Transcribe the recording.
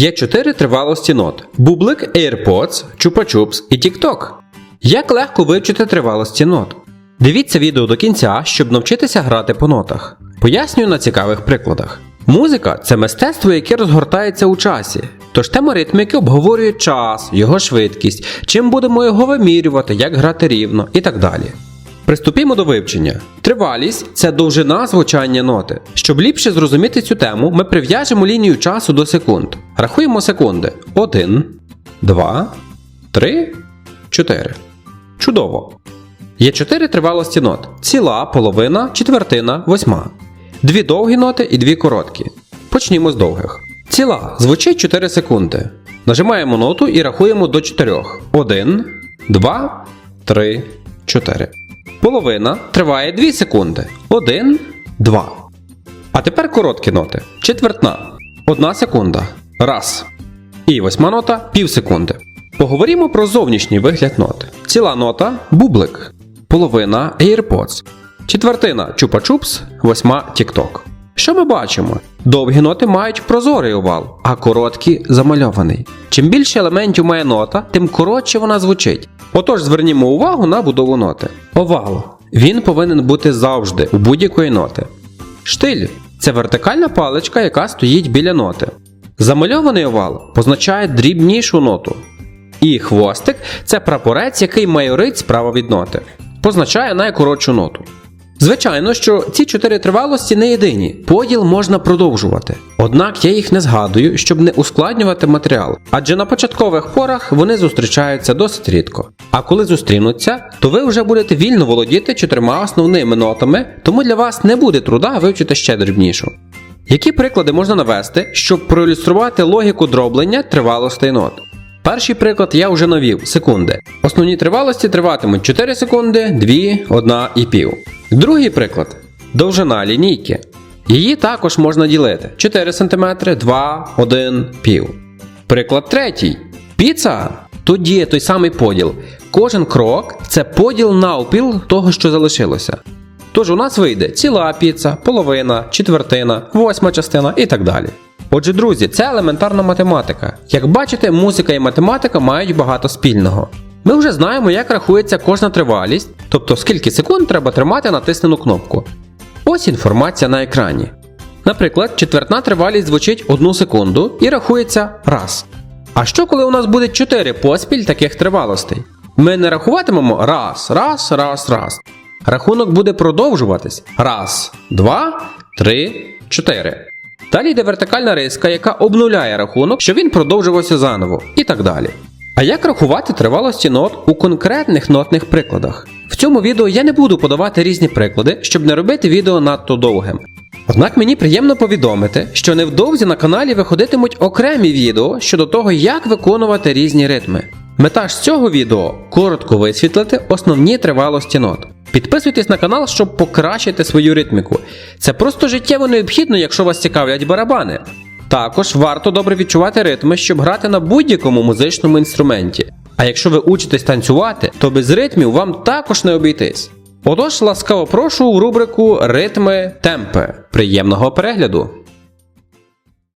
Є чотири тривалості нот: бублик, AirPods, Чупа-Чупс і TikTok. Як легко вивчити тривалості нот? Дивіться відео до кінця, щоб навчитися грати по нотах. Пояснюю на цікавих прикладах. Музика це мистецтво, яке розгортається у часі. Тож тема ритміки обговорює час, його швидкість, чим будемо його вимірювати, як грати рівно і так далі. Приступімо до вивчення. Тривалість це довжина звучання ноти. Щоб ліпше зрозуміти цю тему, ми прив'яжемо лінію часу до секунд. Рахуємо секунди. 1, 2, 3, 4. Чудово. Є чотири тривалості нот: ціла, половина, четвертина, восьма. Дві довгі ноти і дві короткі. Почнімо з довгих. Ціла звучить 4 секунди. Нажимаємо ноту і рахуємо до 4. 1, 2, 3, 4. Половина триває 2 секунди. 1, 2. А тепер короткі ноти. Четвертна. 1 секунда. Раз. І восьма нота пів секунди. Поговоримо про зовнішній вигляд ноти. Ціла нота бублик. Половина AirPods. Четвертина Чупа-Чупс, восьма TikTok. Що ми бачимо? Довгі ноти мають прозорий овал, а короткі замальований. Чим більше елементів має нота, тим коротше вона звучить. Отож звернімо увагу на будову ноти. Овал. Він повинен бути завжди у будь-якої ноти. Штиль це вертикальна паличка, яка стоїть біля ноти. Замальований овал позначає дрібнішу ноту. І хвостик це прапорець, який майорить справа від ноти, позначає найкоротшу ноту. Звичайно, що ці чотири тривалості не єдині, поділ можна продовжувати. Однак я їх не згадую, щоб не ускладнювати матеріал, адже на початкових порах вони зустрічаються досить рідко. А коли зустрінуться, то ви вже будете вільно володіти чотирма основними нотами, тому для вас не буде труда вивчити ще дрібнішу. Які приклади можна навести, щоб проілюструвати логіку дроблення тривалостей нот? Перший приклад я вже навів секунди. Основні тривалості триватимуть 4 секунди, 2, 1 і пів. Другий приклад довжина лінійки. Її також можна ділити 4 см, 2, 1, пів. Приклад третій. Піца. Тут діє той самий поділ. Кожен крок це поділ навпіл того, що залишилося. Тож у нас вийде ціла піца, половина, четвертина, восьма частина і так далі. Отже, друзі, це елементарна математика. Як бачите, музика і математика мають багато спільного. Ми вже знаємо, як рахується кожна тривалість, тобто скільки секунд треба тримати натиснену кнопку. Ось інформація на екрані. Наприклад, четвертна тривалість звучить 1 секунду і рахується раз. А що коли у нас буде 4 поспіль таких тривалостей? Ми не рахуватимемо раз, раз, раз, раз. Рахунок буде продовжуватись. Раз, два, три, чотири. Далі йде вертикальна риска, яка обнуляє рахунок, щоб він продовжувався заново, і так далі. А як рахувати тривалості нот у конкретних нотних прикладах? В цьому відео я не буду подавати різні приклади, щоб не робити відео надто довгим. Однак мені приємно повідомити, що невдовзі на каналі виходитимуть окремі відео щодо того, як виконувати різні ритми. Мета ж цього відео коротко висвітлити основні тривалості нот. Підписуйтесь на канал, щоб покращити свою ритміку. Це просто життєво необхідно, якщо вас цікавлять барабани. Також варто добре відчувати ритми, щоб грати на будь-якому музичному інструменті. А якщо ви учитесь танцювати, то без ритмів вам також не обійтись. Отож, ласкаво прошу у рубрику Ритми темпи. Приємного перегляду!